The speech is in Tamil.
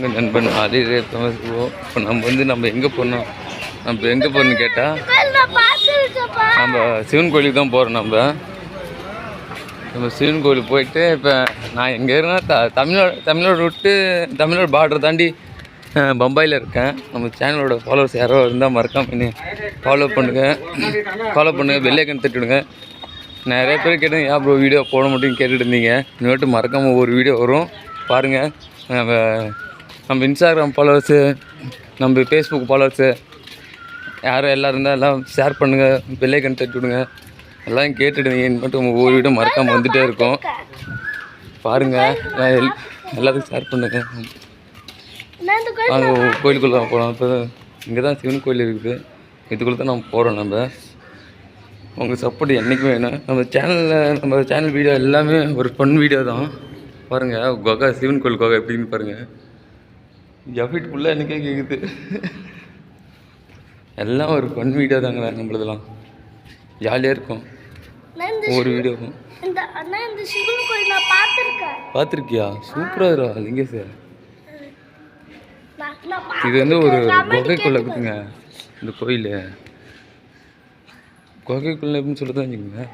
உங்கள் நண்பன் ஆதிரே தமசுவோம் இப்போ நம்ம வந்து நம்ம எங்கே போனோம்? நம்ம எங்கே போகணும்னு கேட்டால் நம்ம சிவன் கோயிலுக்கு தான் போகிறோம் நம்ம. நம்ம சிவன் கோயிலுக்கு போயிட்டு இப்போ நான் எங்கே இருந்தால் த தமிழ்நாடு தமிழ்நாடு விட்டு தமிழ்நாடு பார்டர் தாண்டி பம்பாயில் இருக்கேன். நம்ம சேனலோட ஃபாலோவர்ஸ் யாரோ இருந்தால் மறக்காம ஃபாலோ பண்ணுங்கள் ஃபாலோ பண்ணுங்கள் வெள்ளைக்கன் தட்டிவிடுங்க. நிறைய பேர் கேட்டேன் ஏன் ப்ரோ வீடியோ போட மட்டும் கேட்டுட்டு இருந்தீங்க? இன்னொட்டு மறக்காமல் ஒரு வீடியோ வரும். பாருங்கள் நம்ம நம்ம இன்ஸ்டாகிராம் ஃபாலோவர்ஸு நம்ம ஃபேஸ்புக் ஃபாலோவர்ஸு யாரும் எல்லோரும் இருந்தால் எல்லாம் ஷேர் பண்ணுங்கள் பெல்லைக்கன் தட்டி விடுங்க. எல்லாம் கேட்டுடுங்க மட்டும் ஒவ்வொரு வீடும் மறக்காமல் வந்துகிட்டே இருக்கும். பாருங்கள் நான் எல் எல்லாத்துக்கும் ஷேர் பண்ணுங்கள் நாங்கள் கோயிலுக்குள்ளே போகிறோம் இப்போ இங்கே தான் சிவன் கோயில் இருக்குது. இதுக்குள்ளே தான் நம்ம போகிறோம் நம்ம. உங்கள் சப்போர்ட் என்றைக்கும் வேணும்? நம்ம சேனலில் நம்ம சேனல் வீடியோ எல்லாமே ஒரு ஃபன் வீடியோ தான். பாருங்கள் கொகை சிவன் கோயில் கொகை எப்படின்னு பாருங்கள் ஃபுல்லாக எனக்கே கேட்குது எல்லாம் ஒரு ஃபன் வீடியோ தாங்க நம்மளதெல்லாம். ஜாலியாக இருக்கும். ஒவ்வொரு வீடியோவும் பார்த்துருக்கியா? சூப்பராக இருக்கா நான் நான் இது வந்து ஒரு குகைக்குள்ள இருக்குதுங்க இந்த கோயில். குகைக்குள்ள எப்படின்னு சொல்லி தான் வச்சுக்கோங்க.